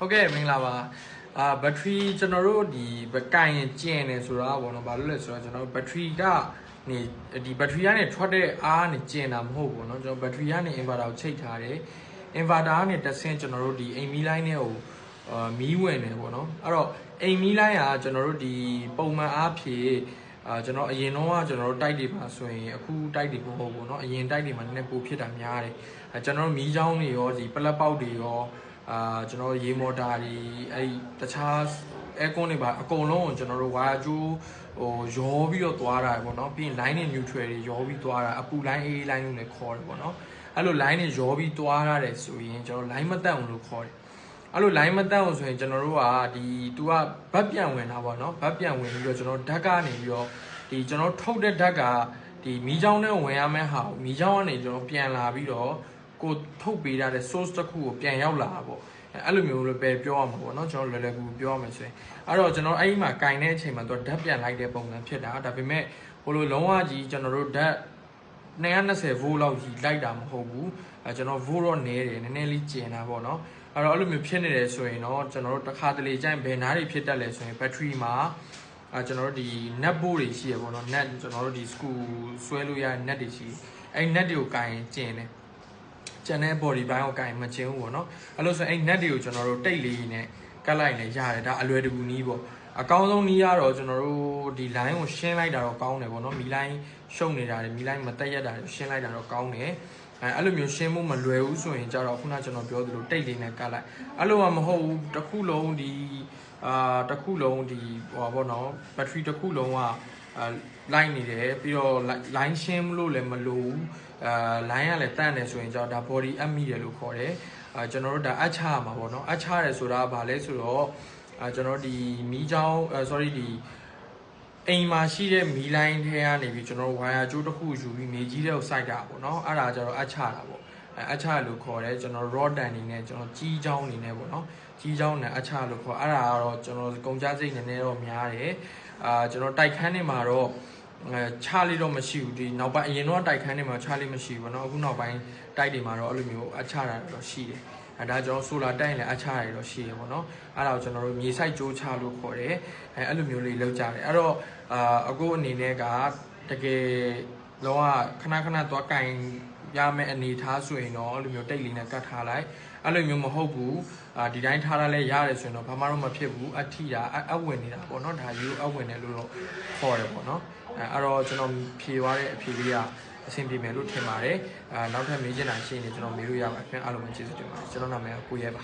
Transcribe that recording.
ဟုတ်ကဲ့မင်္ဂလာပါအာဘက်ထရီကျွန်တော်တို့ဒီဘကင်ရင်ကျင်နေဆိုတာပေါ့နော်ဘာလို့လဲဆိုတော့ကျွန်တော်တို့ဘက်ထရီကနေဒီဘက်ထရီကနေထွက်တဲ့အားနဲ့ကျင်တာမဟုတ်ဘူးเนาะကျွန်တော်ဘက်ထရီကနေ inverter ကိုချိတ်ထားတယ် inverter ကနေတစ်ဆင့်ကျွန်တော်တို့ဒီအိမ်မီးလိုင်းနဲ့ဟိုအာမီးဝင်နေပေါ့နော်အဲ့တော့အိမ်မီးလိုင်းကကျွန်တော်တို့ဒီပုံမှန်အားဖြင့်အာကျွန်တော်အရင်တော့ကကျွန်တော်တို့တိုက်တွေပါဆိုရင်အခုတိုက်တွေမဟုတ်ဘူးเนาะအရင်တိုက်တွေမှာနည်းနည်းပိုဖြစ်တာများတယ်အဲကျွန်တော်တို့မီးချောင်းတွေရောဒီပလက်ပေါက်တွေရော အာကျွန်တော်ရေမော်တာတွေအဲ့ဒီတခြားအဲကွန်းတွေပါအကုန်လုံးကိုကျွန်တော်တို့ဝါယာကျိုးဟိုရောပြီးတော့သွားတာပေါ့နော်ပြီးရင် line နဲ့ neutral တွေရောပြီးသွားတာအပူ line AA line လို့လည်းခေါ်တယ်ပေါ့နော်အဲ့လို line တွေရောပြီးသွားရတယ်ဆိုရင်ကျွန်တော် line မတက်အောင်လို့ခေါ်တယ်အဲ့လို line မတက်အောင်ဆိုရင်ကျွန်တော်တို့ကဒီ तू ကဘတ်ပြန်ဝင်တာပေါ့နော်ဘတ်ပြန်ဝင်ပြီးတော့ကျွန်တော်ဓာတ်ကနေပြီးတော့ဒီကျွန်တော်ထုတ်တဲ့ဓာတ်ကဒီမီးချောင်းနဲ့ဝင်ရမယ့်ဟာကိုမီးချောင်းကနေကျွန်တော်ပြန်လာပြီးတော့ ကိုထုတ်ပေးထားတဲ့ source တစ်ခုကိုပြန်ရောက်လာတာပေါ့အဲ့လိုမျိုးလည်းပဲပြောရမှာပေါ့နော်ကျွန်တော်လွယ်လွယ်ကူကူပြောရမယ်ဆိုရင်အဲ့တော့ကျွန်တော်အဲ့ဒီမှာကင်တဲ့အချိန်မှာသူဓာတ်ပြန်လိုက်တဲ့ပုံစံဖြစ်တာဒါပေမဲ့ဟိုလိုလုံးဝကြီးကျွန်တော်တို့ဓာတ်220 volt လောက်ကြီးလိုက်တာမဟုတ်ဘူးအဲကျွန်တော် volt တော့နည်းတယ်နည်းနည်းလေးကျင်တာပေါ့နော်အဲ့တော့အဲ့လိုမျိုးဖြစ်နေတယ်ဆိုရင်တော့ကျွန်တော်တို့တစ်ခါတလေကျရင်ဘယ်နားတွေဖြစ်တတ်လဲဆိုရင် battery မှာအဲကျွန်တော်တို့ဒီ net board တွေရှိရပေါ့နော် net ကျွန်တော်တို့ဒီ screw ဆွဲလို့ရတဲ့ net တွေရှိအဲ့ net တွေကိုကင်ရင်ကျင်တယ် ကျန်တဲ့ body ဘိုင်းကိုကင်မကျင်းဘူးပေါ့နော်အဲ့လိုဆိုရင်အဲ့ net တွေကိုကျွန်တော်တို့တိတ်လေးနဲ့ကတ်လိုက်လည်းရတယ်ဒါအလွယ်တကူနည်းပေါ့အကောင်းဆုံးနည်းကတော့ကျွန်တော်တို့ဒီ line ကိုရှင်းလိုက်တာတော့ကောင်းတယ်ပေါ့နော်မီ line ရှုပ်နေတာတွေမီ line မတက်ရက်တာတွေရှင်းလိုက်တာတော့ကောင်းတယ်အဲအဲ့လိုမျိုးရှင်းဖို့မလွယ်ဘူးဆိုရင်ကြတော့ခုနကျွန်တော်ပြောသလိုတိတ်လေးနဲ့ကတ်လိုက်အဲ့လိုမှမဟုတ်ဘူးတစ်ခုလုံးဒီအာတစ်ခုလုံးဒီဟိုပါဘောနော်ဘက်ထရီတစ်ခုလုံးက အာလိုက်နေတယ်ပြီးတော့ line ရှင်းလို့လည်းမလိုဘူးအာ line ကလည်းတန့်တယ်ဆိုရင်ကြတော့ဒါ body up မိတယ်လို့ခေါ်တယ်အာကျွန်တော်တို့ဒါအချရမှာပေါ့နော်အချရတယ်ဆိုတာကဘာလဲဆိုတော့အာကျွန်တော်ဒီမီးချောင်း sorry ဒီအိမ်မှာရှိတဲ့မီးလိုင်းထဲကနေပြီးကျွန်တော်ဝါယာကြိုးတစ်ခုယူပြီးမြေကြီးတဲ့ကိုစိုက်တာပေါ့နော်အဲ့ဒါကျတော့အချတာပေါ့အဲအချလို့ခေါ်တယ်ကျွန်တော် raw တန်နေနဲ့ကျွန်တော်ကြီးချောင်းနေနဲ့ပေါ့နော်ကြီးချောင်းနဲ့အချလို့ခေါ်အဲ့ဒါကတော့ကျွန်တော်ကုန်ကြစိတ်နည်းနည်းတော့များတယ် အာကျွန်တော်တိုက်ခန်းနေမှာတော့အဲချလေးတော့မရှိဘူးဒီနောက်ပိုင်းအရင်တော့တိုက်ခန်းနေမှာချလေးမရှိဘူးเนาะအခုနောက်ပိုင်းတိုက်တွေမှာတော့အဲ့လိုမျိုးအချတာတော့ရှိတယ်အဲဒါကျွန်တော်ဆိုလာတိုက်ရင်လည်းအချရတယ်တော့ရှိရပေါ့နော်အဲ့ဒါကိုကျွန်တော်တို့မြေဆိုင်ကြိုးချလို့ခေါ်တယ်အဲအဲ့လိုမျိုးလေးလောက်ကြတယ်အဲ့တော့အာအခုအနေနဲ့ကတကယ်လောကခဏခဏသွားကင် ရမယ့်အနေထားဆိုရင်တော့အဲ့လိုမျိုးတိတ်လေးနဲ့ကတ်ထားလိုက်အဲ့လိုမျိုးမဟုတ်ဘူးအာဒီတိုင်းထားရလဲရတယ်ဆိုရင်တော့ဘာမှတော့မဖြစ်ဘူးအထီတာအဝင်နေတာပေါ့နော်ဒါယူအဝင်တယ်လို့တော့ခေါ်တယ်ပေါ့နော်အဲအဲ့တော့ကျွန်တော်ဖြေသွားတဲ့အဖြေလေးကအဆင်ပြေမယ်လို့ထင်ပါတယ်အာနောက်ထပ်မေးချင်တာရှိရင်ကျွန်တော်မေးလို့ရပါတယ်ခင်ဗျအားလုံးပဲကျေးဇူးတင်ပါတယ်ကျွန်တော်နာမည်ကကိုရဲပါ